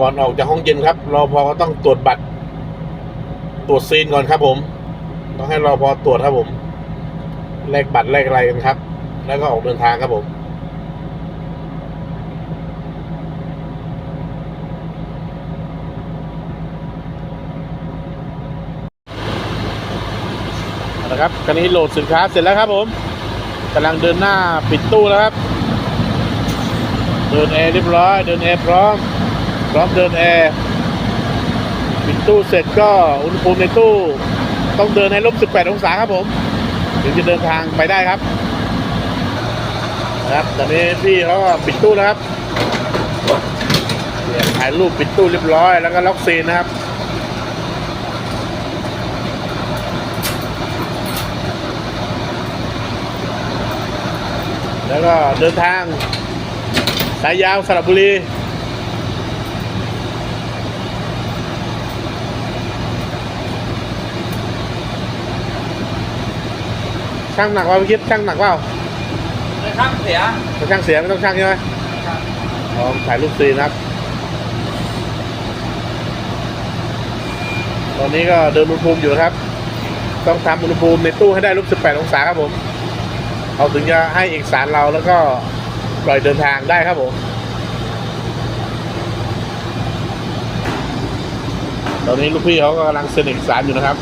ก่อนออกจากห้องเย็นครับรอพอก็ต้องตรวจบัตร ตรวจซีนก่อนครับ ผม ต้องให้รอพอตรวจครับผมแลกบัตรแลกอะไรกันครับ แล้วก็ออกเดินทางครับผมเอาละครับตอนนี้โหลดสินค้าเสร็จแล้วครับผมกำลังเดินหน้าปิดตู้แล้วครับ เดินแอร์เรียบร้อย เดินแอร์พร้อม พร้อมเดินแอร์ปิดตู้เสร็จก็อุณหภูมิในตู้ ต้องเดินให้ลบ 18 องศาครับผม ถึงจะเดินทางไปได้ครับ นะครับ ตอนนี้พี่เขาก็ปิดตู้แล้วครับถ่ายรูปปิดตู้เรียบร้อย แล้วก็ล็อกซีนนะครับแล้วก็เดินทาง สายยาวสระบุรี ช่างหนักว่าพี่คิดช่างหนักเปล่าเลยข้างเสียถ้าช่างเสียไม่ต้องช่างใช่ไหมลองถ่ายรูปซีนะครับ ตอนนี้ก็เดินอุณหภูมิอยู่นะครับ ต้องทำอุณหภูมิในตู้ให้ได้ลบ18 องศาครับผมเขาถึงจะให้เอกสารเราแล้วก็ปล่อยเดินทางได้ครับผม ตอนนี้ลูกพี่เขากำลังเซ็นเอกสารอยู่นะครับ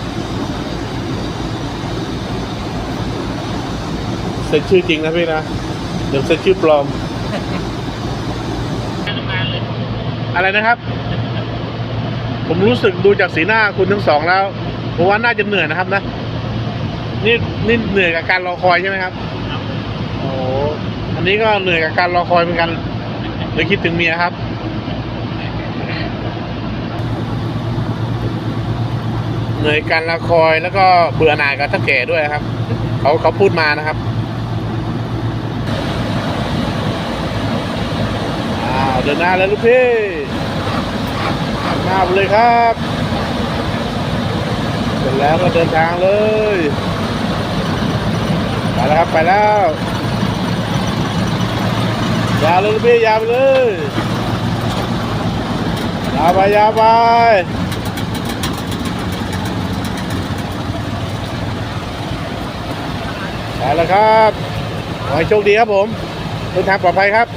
ซ็นชื่อจริงนะพี่นะเดี๋ยวเซ็นชื่อปลอม อะไรนะครับ ผมรู้สึกดูจากสีหน้าคุณทั้งสองแล้วผมว่าน่าจะเหนื่อยนะครับนะนี่นี่เหนื่อยกับการรอคอยใช่ไหมครับโอ้อันนี้ก็เหนื่อยกับการรอคอยเหมือนกันเลยคิดถึงเมียครับเหนื่อยการรอคอยแล้วก็เบื่อหน่ายกับท่าแก่ด้วยครับ เขาเขาพูดมานะครับ อ้าว เดินหน้าเลยลูกพี่หน้าไปเลยครับเสร็จแล้วก็เดินทางเลยไปแล้วครับไปแล้วยาวเลยลูกพี่ยาวไปเลยยาวไปยาวไปไปแล้วครับขอให้โชคดีครับผมเดินทางปลอดภัยครับ